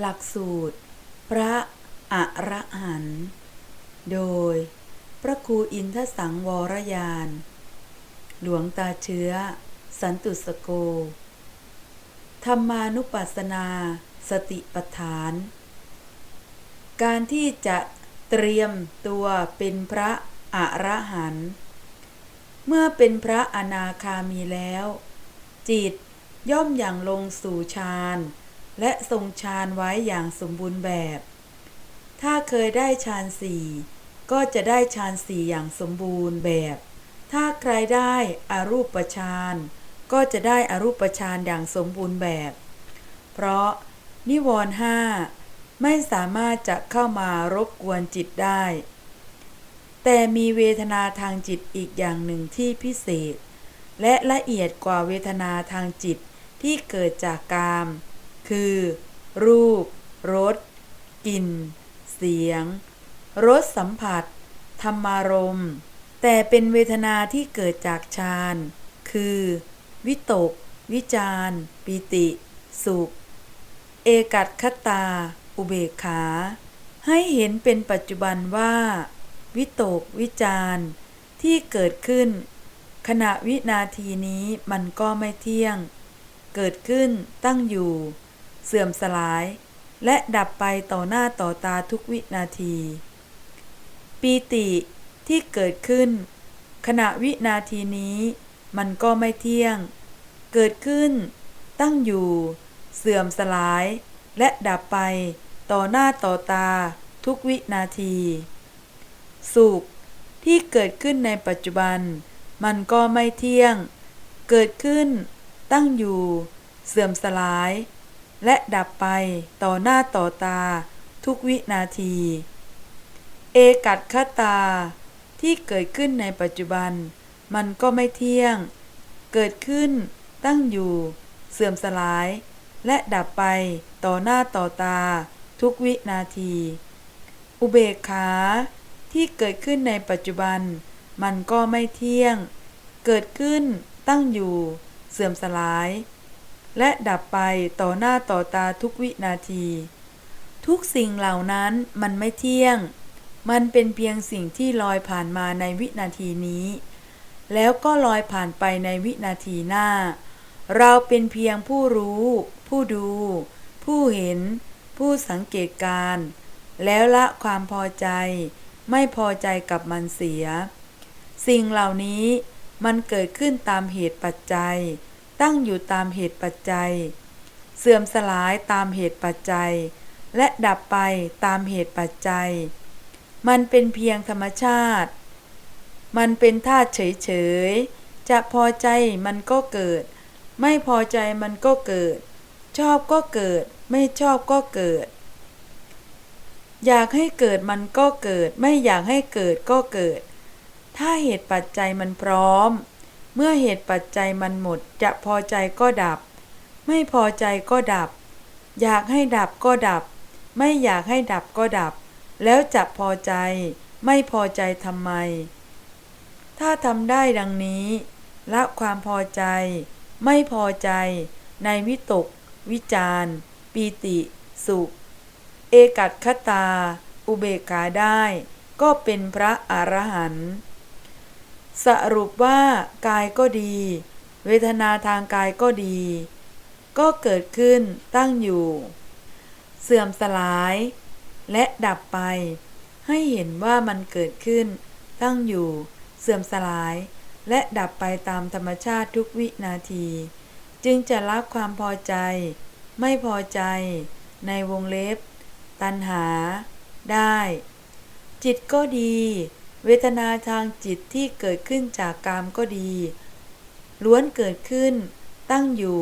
หลักสูตร พระอระหันต์โดย พระครูอินทสังวรยาน หลวงตาเชื้อ สันตุสโก ธรรมานุปัสสนา สติปฐาน การที่จะเตรียมตัวเป็นพระอระหันต์เมื่อเป็นพระอนาคามีแล้ว จิตย่อมอย่างลงสู่ฌาน และทรงฌานไว้อย่างสมบูรณ์แบบ ถ้าเคยได้ฌานสี่ก็จะได้ฌานสี่อย่างสมบูรณ์แบบ ถ้าใครได้อารูปฌานก็จะได้อารูปฌานอย่างสมบูรณ์แบบ เพราะนิวรณ์ห้าไม่สามารถจะเข้ามารบกวนจิตได้ แต่มีเวทนาทางจิตอีกอย่างหนึ่งที่พิเศษ และละเอียดกว่าเวทนาทางจิตที่เกิดจากกาม คือ รูป รส กลิ่น เสียง รสสัมผัส ธรรมารมณ์แต่เป็นเวทนาที่เกิดจากฌาน คือ วิตก วิจารปิติ สุข เอกัตคตา อุเบกขา ให้เห็นเป็นปัจจุบันว่า วิตก วิจารที่เกิดขึ้น ขณะวินาทีนี้มันก็ไม่เที่ยง เกิดขึ้นตั้งอยู่ เสื่อมสลาย และดับไปต่อหน้าต่อตาทุกวินาที ปีติที่เกิดขึ้น ขณะวินาทีนี้ มันก็ไม่เที่ยง เกิดขึ้น ตั้งอยู่ เสื่อมสลาย และดับไปต่อหน้าต่อตาทุกวินาที สุขที่เกิดขึ้นในปัจจุบัน มันก็ไม่เที่ยง เกิดขึ้น ตั้งอยู่ เสื่อมสลาย และดับไปต่อหน้าต่อตาทุกวินาที เอกัตคตา ที่เกิดขึ้นในปัจจุบัน มันก็ไม่เที่ยง เกิดขึ้น ตั้งอยู่ เสื่อมสลาย และดับไปต่อหน้าต่อตา ทุกวินาที อุเบกขา ที่เกิดขึ้นในปัจจุบัน มันก็ไม่เที่ยง เกิดขึ้น ตั้งอยู่ เสื่อมสลาย และดับไปต่อหน้าต่อตาทุกวินาที ทุกสิ่งเหล่านั้นมันไม่เที่ยง มันเป็นเพียงสิ่งที่ลอยผ่านมาในวินาทีนี้ แล้วก็ลอยผ่านไปในวินาทีหน้า เราเป็นเพียงผู้รู้ ผู้ดู ผู้เห็น ผู้สังเกตการ แล้วละความพอใจ ไม่พอใจกับมันเสีย สิ่งเหล่านี้มันเกิดขึ้นตามเหตุปัจจัย ตั้งอยู่ตามเหตุปัจจัย เสื่อมสลายตามเหตุปัจจัย และดับไปตามเหตุปัจจัย มันเป็นเพียงธรรมชาติ มันเป็นธาตุเฉยๆ จะพอใจมันก็เกิด ไม่พอใจมันก็เกิด ชอบก็เกิด ไม่ชอบก็เกิด อยากให้เกิดมันก็เกิด ไม่อยากให้เกิดก็เกิด ถ้าเหตุปัจจัยมันพร้อม มื่อเหตุปัจจัยมันหมด จะพอใจก็ดับ ไม่พอใจก็ดับ อยากให้ดับก็ดับ ไม่อยากให้ดับก็ดับ แล้วจะพอใจ ไม่พอใจทำไม ถ้าทำได้ดังนี้ ละความพอใจ ไม่พอใจ ในวิตก วิจารปีติ สุข เอกัตคตา อุเบกขาได้ ก็เป็นพระอรหันต์ สรุปว่ากายก็ดี เวทนาทางกายก็ดี ก็เกิดขึ้นตั้งอยู่ เสื่อมสลาย และดับไป ให้เห็นว่ามันเกิดขึ้น ตั้งอยู่ เสื่อมสลาย และดับไปตามธรรมชาติทุกวินาที จึงจะละความพอใจ ไม่พอใจ ในวงเล็บ ตัณหา ได้ จิตก็ดี เวทนาทางจิตที่เกิดขึ้นจากกามก็ดี ล้วนเกิดขึ้น ตั้งอยู่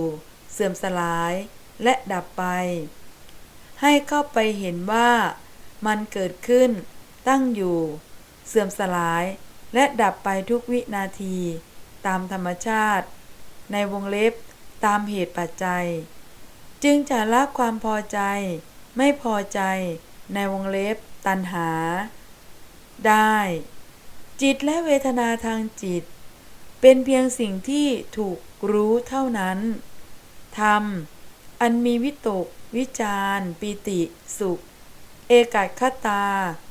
เสื่อมสลาย และดับไป ให้เข้าไปเห็นว่ามันเกิดขึ้น ตั้งอยู่ เสื่อมสลาย และดับไปทุกวินาที ตามธรรมชาติ ในวงเล็บตามเหตุปัจจัย จึงจะละความพอใจ ไม่พอใจ ในวงเล็บตัณหา ได้ จิตและเวทนาทางจิต เป็นเพียงสิ่งที่ถูกรู้เท่านั้นธรรมอันมีวิตก วิจารปีติ สุข เอกาคตา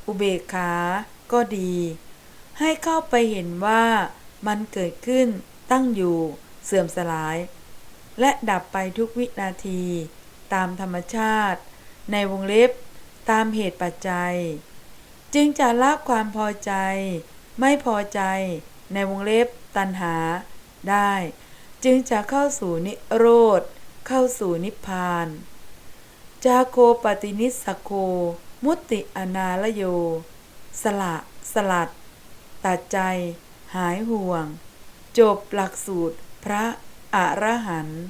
อุเบกขา ก็ดี ให้เข้าไปเห็นว่ามันเกิดขึ้นตั้งอยู่เสื่อมสลาย และดับไปทุกวินาที ตามธรรมชาติ ในวงเล็บตามเหตุปัจจัย จึงจะละความพอใจ ไม่พอใจในวงเล็บตัณหาได้ จึงจะเข้าสู่นิโรธ เข้าสู่นิพพาน จาโคปฏินิสโค มุตติอนาลโย สละ สลัด ตัดใจ หายห่วง จบหลักสูตรพระอระหันต์